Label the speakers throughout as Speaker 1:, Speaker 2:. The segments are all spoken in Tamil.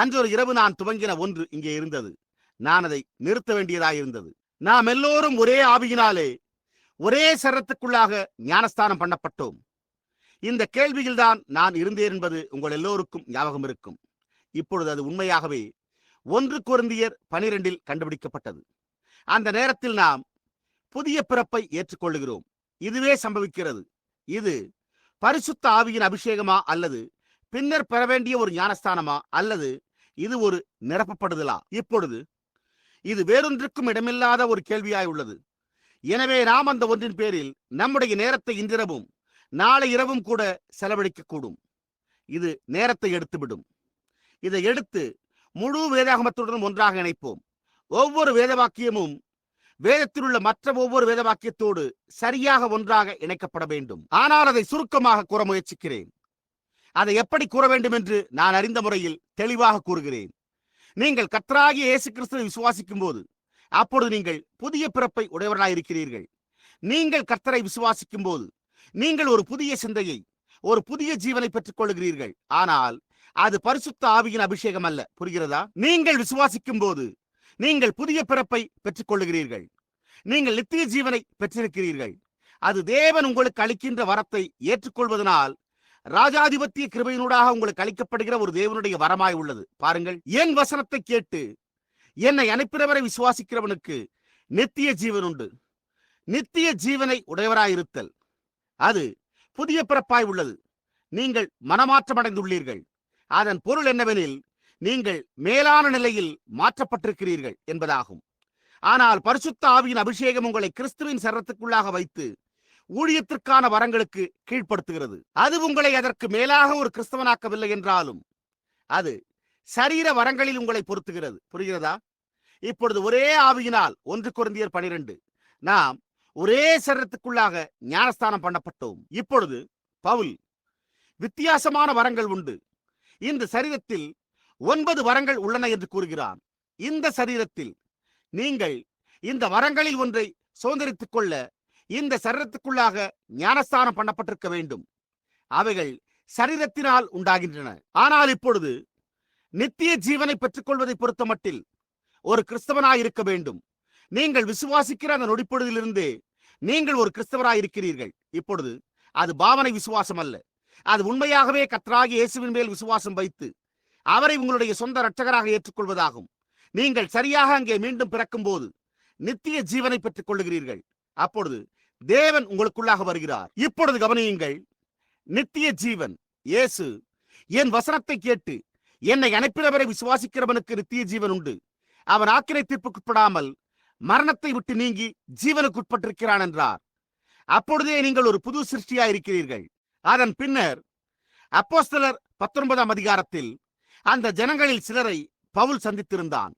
Speaker 1: அன்றொரு இரவு நான் துவங்கின ஒன்று இங்கே இருந்தது. நான் அதை நிறுத்த வேண்டியதாயிருந்தது நாம் எல்லோரும் ஒரே ஆவியினாலே ஒரே சரத்துக்குள்ளாக ஞானஸ்தானம் பண்ணப்பட்டோம். இந்த கேள்வியில்தான் நான் இருந்தேன் என்பது உங்கள் எல்லோருக்கும் ஞாபகம் இருக்கும். இப்பொழுது அது உண்மையாகவே ஒன்று குருந்தியர் பனிரெண்டில் கண்டுபிடிக்கப்பட்டது. அந்த நேரத்தில் நாம் புதிய பிறப்பை ஏற்றுக்கொள்கிறோம் இதுவே சம்பவிக்கிறது. இது பரிசுத்த ஆவியின் அபிஷேகமா அல்லது பின்னர் பெற வேண்டிய ஒரு ஞானஸ்தானமா அல்லது இது ஒரு நிரப்பப்படுதலா? இப்பொழுது இது வேறொன்றுக்கும் இடமில்லாத ஒரு கேள்வியாய் உள்ளது. எனவே நாம் அந்த ஒன்றின் பேரில் நம்முடைய நேரத்தை இன்றிரவும் நாளை இரவும் கூட செலவழிக்கக்கூடும். இது நேரத்தை எடுத்துவிடும். இதை எடுத்து முழு வேதாகமத்துடன் ஒன்றாக இணைப்போம். ஒவ்வொரு வேத வாக்கியமும் வேதத்தில் உள்ள மற்ற ஒவ்வொரு வேத வாக்கியத்தோடு சரியாக ஒன்றாக இணைக்கப்பட வேண்டும். ஆனால் அதை சுருக்கமாக கூற முயற்சிக்கிறேன். அதை எப்படி கூற வேண்டும் என்று நான் அறிந்த முறையில் தெளிவாக கூறுகிறேன். நீங்கள் கத்தராகிய இயேசு கிறிஸ்துவை விசுவாசிக்கும் போது அப்பொழுது நீங்கள் புதிய பிறப்பை உடையவர்களாக இருக்கிறீர்கள் நீங்கள் கர்த்தரை விசுவாசிக்கும் போது நீங்கள் ஒரு புதிய சிந்தையை ஒரு புதிய ஜீவனை பெற்றுக் கொள்கிறீர்கள் ஆனால் அது பரிசுத்த ஆவியின் அபிஷேகம் அல்ல. புரிகிறதா? நீங்கள் விசுவாசிக்கும் போது நீங்கள் புதிய பிறப்பை பெற்றுக் கொள்கிறீர்கள் நீங்கள் நித்திய ஜீவனை பெற்றிருக்கிறீர்கள். அது தேவன் உங்களுக்கு அளிக்கின்ற வரத்தை ஏற்றுக்கொள்வதனால் ராஜாதிபத்திய கிருபையினூடாக உங்களுக்கு அளிக்கப்படுகிற ஒரு தேவனுடைய வரமாய் உள்ளது. பாருங்கள் என் வசனத்தை கேட்டு என்னை அனுப்பினவரை விசுவாசிக்கிறவனுக்கு நித்திய ஜீவன் உண்டு. நித்திய ஜீவனை உடையவராயிருத்தல். அது புதிய பிறப்பாய் உள்ளது. நீங்கள் மனமாற்றம் அடைந்துள்ளீர்கள் அதன் பொருள் என்னவெனில் நீங்கள் மேலான நிலையில் மாற்றப்பட்டிருக்கிறீர்கள் என்பதாகும். ஆனால் பரிசுத்த ஆவியின் அபிஷேகம் உங்களை கிறிஸ்துவின் சரத்துக்குள்ளாக வைத்து ஊழியத்திற்கான வரங்களுக்கு கீழ்ப்படுத்துகிறது. அது உங்களை அதற்கு மேலாக ஒரு கிறிஸ்தவனாக்கவில்லை என்றாலும் அது சரீர வரங்களில் உங்களை பொருத்துகிறது. புரிகிறதா? இப்பொழுது ஒரே ஆவியினால் ஒன்று குருந்தியர் பனிரெண்டு நாம் ஒரே சரீரத்துக்குள்ளாக ஞானஸ்தானம் பண்ணப்பட்டோம். இப்பொழுது பவுல் வித்தியாசமான வரங்கள் உண்டு. இந்த சரீரத்தில் ஒன்பது வரங்கள் உள்ளன என்று கூறுகிறான். இந்த சரீரத்தில் நீங்கள் இந்த வரங்களில் ஒன்றை சுதந்திரித்துக் கொள்ள இந்த சரீரத்துக்குள்ளாக ஞானஸ்தானம் பண்ணப்பட்டிருக்க வேண்டும். அவைகள் சரீரத்தினால் உண்டாகின்றன. ஆனால் இப்பொழுது நித்திய ஜீவனை பெற்றுக்கொள்வதை பொறுத்த மட்டில் ஒரு கிறிஸ்தவனாய் இருக்க வேண்டும். நீங்கள் விசுவாசிக்கிற அந்த நொடிப்பொழுதிலிருந்தே நீங்கள் ஒரு கிறிஸ்தவராய் இருக்கிறீர்கள். இப்பொழுது அது பாவனை விசுவாசம் அல்ல. அது உண்மையாகவே கத்ராகி இயேசுவின் மேல் விசுவாசம் வைத்து அவரை உங்களுடைய சொந்த இரட்சகராக ஏற்றுக்கொள்வதாகும். நீங்கள் சரியாக அங்கே மீண்டும் பிறக்கும் போது நித்திய ஜீவனை பெற்றுக் கொள்ளுகிறீர்கள் அப்பொழுது தேவன் உங்களுக்குள்ளாக வருகிறார். இப்பொழுது கவனியுங்கள் நித்திய ஜீவன் இயேசு என் வசனத்தை கேட்டு என்னை அனுப்பினவரை விசுவாசிக்கிறவனுக்கு நித்திய ஜீவன் உண்டு. அவன் ஆக்கிரை தீர்ப்புக்குட்படாமல் மரணத்தை விட்டு நீங்கி ஜீவனுக்குட்பட்டிருக்கிறான் என்றார். அப்பொழுதே நீங்கள் ஒரு புது சிருஷ்டியா இருக்கிறீர்கள் அதன் பின்னர் அப்போஸ்தலர் பத்தொன்பதாம் அதிகாரத்தில் அந்த ஜனங்களில் சிலரை பவுல் சந்தித்திருந்தான்.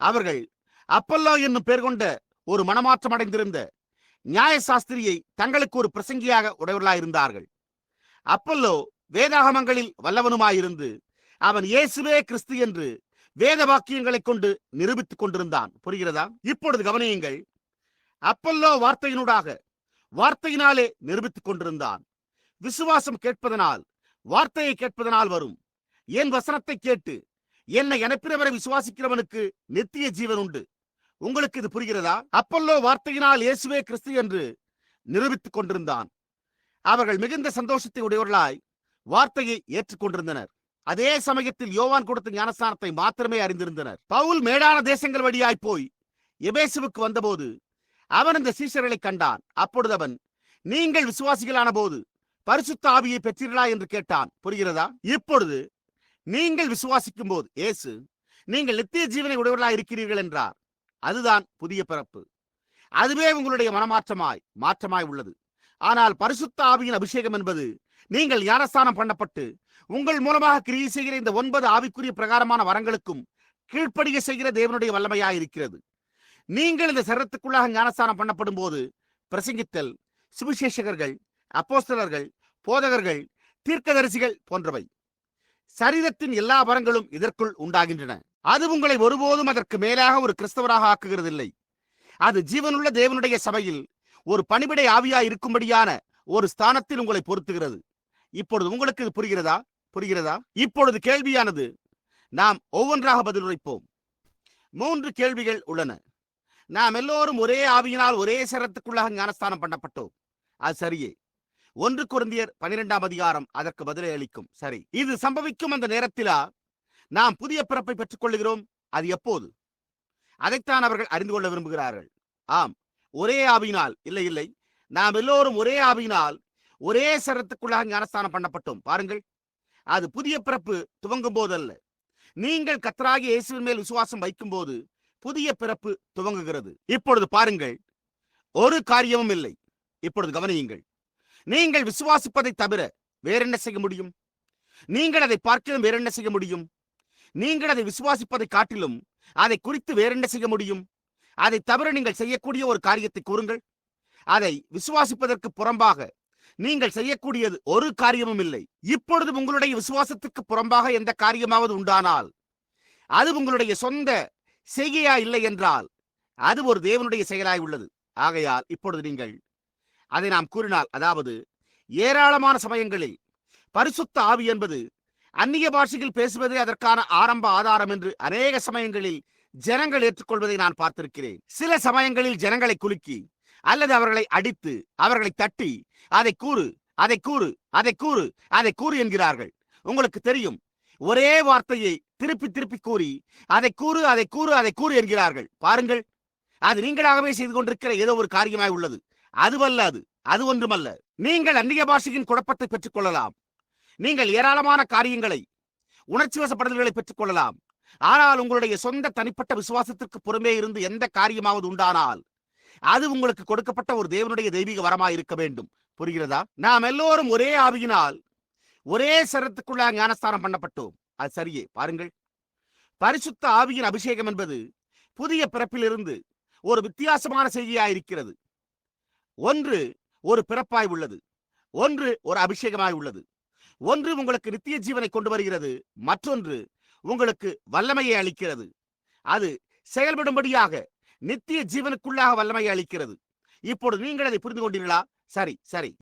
Speaker 1: அவர்கள் அப்பல்லோ என்னும் பேர் கொண்ட ஒரு மனமாற்றம் அடைந்திருந்த நியாய சாஸ்திரியை தங்களுக்கு ஒரு பிரசங்கியாக உடையவர்களாயிருந்தார்கள் அப்பல்லோ வேதாகமங்களில் வல்லவனுமாயிருந்து அவன் இயேசுவே கிறிஸ்து என்று வேத வாக்கியங்களை கொண்டு நிரூபித்துக் கொண்டிருந்தான். புரிகிறதா? இப்பொழுது கவனியுங்கள். அப்பல்லோ வார்த்தையினூடாக வார்த்தையினாலே நிரூபித்துக் கொண்டிருந்தான். விசுவாசம் கேட்பதனால் வார்த்தையை கேட்பதனால் வரும். என் வசனத்தை கேட்டு என்னை எனப்பிறவரை விசுவாசிக்கிறவனுக்கு நித்திய ஜீவன் உண்டு. உங்களுக்கு இது புரிகிறதா? அப்பல்லோ வார்த்தையினால் இயேசுவே கிறிஸ்து என்று நிரூபித்துக் கொண்டிருந்தான். அவர்கள் மிகுந்த சந்தோஷத்தை உடையவர்களாய் வார்த்தையை ஏற்றுக்கொண்டிருந்தனர். அதே சமயத்தில் யோவான் கொடுத்த ஞானஸ்தானத்தை மாத்திரமே அறிந்திருந்தனர். பவுல் மேடான தேசங்கள் வழியாய் போய் எபேசுவுக்கு வந்தபோது அவன் இந்த சீசர்களை கண்டான். அப்பொழுது அவன் நீங்கள் விசுவாசிகளான போது பரிசுத்த ஆவியை பெற்றீர்களா? என்று கேட்டான். புரிகிறதா? இப்பொழுது நீங்கள் விசுவாசிக்கும் போது ஏசு நீங்கள் நித்திய ஜீவனை உடையவர்களாக இருக்கிறீர்கள் என்றார். அதுதான் புதிய பிறப்பு. அதுவே உங்களுடைய மனமாற்றமாய் மாற்றமாய் உள்ளது. ஆனால் பரிசுத்த ஆவியின் அபிஷேகம் என்பது நீங்கள் ஞானஸ்தானம் பண்ணப்பட்டு உங்கள் மூலமாக கிரியை செய்கிற இந்த ஒன்பது ஆவிக்குரிய பிரகாரமான வரங்களுக்கும் கீழ்ப்படிய செய்கிற தேவனுடைய வல்லமையாக இருக்கிறது. நீங்கள் இந்த சரத்துக்குள்ளாக ஞானஸ்தானம் பண்ணப்படும் போது பிரசங்கித்தல் சுவிசேஷகர்கள் அப்போஸ்தலர்கள் போதகர்கள் தீர்க்கதரிசிகள் போன்றவை. சரீரத்தின் எல்லா வரங்களும் இதற்குள் உண்டாகின்றன. அது உங்களை ஒருபோதும் அதற்கு மேலாக ஒரு கிறிஸ்தவராக ஆக்குகிறதில்லை. அது ஜீவனுள்ள தேவனுடைய சபையில் ஒரு பணிவிடை ஆவியாய் இருக்கும்படியான ஒரு ஸ்தானத்தில் உங்களை பொருத்துகிறது. இப்பொழுது உங்களுக்கு இது புரிகிறதா? புரிகிறதா? இப்பொழுது கேள்வியானது நாம் ஒவ்வொன்றாக பதில் உரைப்போம் மூன்று கேள்விகள் உள்ளன. நாம் எல்லோரும் ஒரே ஆவியினால் ஒரே சரத்துக்குள்ளாக ஞானஸ்தானம் பண்ணப்பட்டோம். அது சரியே. ஒன்று குருந்தியர் பனிரெண்டாம் அதிகாரம் அதற்கு பதிலை அளிக்கும். சரி. இது சம்பவிக்கும் அந்த நேரத்திலா? நாம் புதிய பிறப்பை பெற்றுக்கொள்கிறோம் அது எப்போது? அதைத்தான் அவர்கள் அறிந்து கொள்ள விரும்புகிறார்கள். ஆம் ஒரே ஆவியினால். இல்லை இல்லை. நாம் எல்லோரும் ஒரே ஆவியினால் ஒரே சரத்துக்குள்ளாக ஞானஸ்தானம் பண்ணப்பட்டோம். பாருங்கள். அது புதிய பிறப்பு துவங்கும் போதல்ல நீங்கள் கத்தராகி இயேசுவின் மேல் விசுவாசம் வைக்கும் போது புதிய பிறப்பு துவங்குகிறது. இப்பொழுது பாருங்கள். ஒரு காரியமும் இல்லை. இப்பொழுது கவனியுங்கள். நீங்கள் விசுவாசிப்பதை தவிர வேறென்ன செய்ய முடியும்? நீங்கள் அதை பார்க்கலாம் வேறென்ன செய்ய முடியும்? நீங்கள் அதை விசுவாசிப்பதை காட்டிலும் அதை குறித்து வேறென்ன செய்ய முடியும்? அதை தவிர நீங்கள் செய்யக்கூடிய ஒரு காரியத்தை கூறுங்கள். அதை விசுவாசிப்பதற்கு புறம்பாக நீங்கள் செய்யக்கூடியது ஒரு காரியமும் இல்லை. இப்பொழுது உங்களுடைய விசுவாசத்துக்கு புறம்பாக எந்த காரியமாவது உண்டானால் அது உங்களுடைய சொந்த செய்கையா இல்லை என்றால் அது ஒரு தேவனுடைய செயலாய் உள்ளது. ஆகையால் இப்பொழுது நீங்கள் அதை நாம் கூறினால் அதாவது ஏராளமான சமயங்களில் பரிசுத்த ஆவி என்பது அந்நிய பாஷையில் பேசுவதே அதற்கான ஆரம்ப ஆதாரம் என்று அநேக சமயங்களில் ஜனங்கள் ஏற்றுக்கொள்வதை நான் பார்த்திருக்கிறேன். சில சமயங்களில் ஜனங்களை குலுக்கி அல்லது அவர்களை அடித்து அவர்களை தட்டி அதை கூறு அதை கூறு அதை கூறு அதை கூறு என்கிறார்கள். உங்களுக்கு தெரியும் ஒரே வார்த்தையை திருப்பி திருப்பி கூறி அதை கூறு அதை கூறு அதை கூறு என்கிறார்கள். பாருங்கள் அது நீங்களாகவே செய்து கொண்டிருக்கிற ஏதோ ஒரு காரியமாய் உள்ளது. அதுவல்ல அது அது ஒன்றுமல்ல. நீங்கள் அந்நிய பாஷையின் குழப்பத்தை பெற்றுக் கொள்ளலாம். நீங்கள் ஏராளமான காரியங்களை உணர்ச்சி வசப்படுதல்களை பெற்றுக் கொள்ளலாம். ஆனால் உங்களுடைய சொந்த தனிப்பட்ட விசுவாசத்திற்கு புறமே இருந்து எந்த காரியமாவது உண்டானால் அது உங்களுக்கு கொடுக்கப்பட்ட ஒரு தேவனுடைய தெய்வீக வரமாய் இருக்க வேண்டும். புரிகிறதா? நாம் எல்லோரும் ஒரே ஆவியினால் ஒரே சரத்துக்குள்ள ஞானஸ்தானம் பண்ணப்பட்டோம். அது சரியே. பாருங்கள். பரிசுத்த ஆவியின் அபிஷேகம் என்பது புதிய பிறப்பிலிருந்து ஒரு வித்தியாசமான செய்தியாய் இருக்கிறது. ஒன்று ஒரு பிறப்பாய் உள்ளது. ஒன்று ஒரு அபிஷேகமாய் உள்ளது. ஒன்று உங்களுக்கு நித்திய ஜீவனை கொண்டு வருகிறது மற்றொன்று உங்களுக்கு வல்லமையை அளிக்கிறது. அது செயல்படும்படியாக நித்திய ஜீவனுக்குள்ளாக வல்லமையை அளிக்கிறது. இப்பொழுது நீங்கள் அதை புரிந்து கொண்டீர்களா? சரி சரி.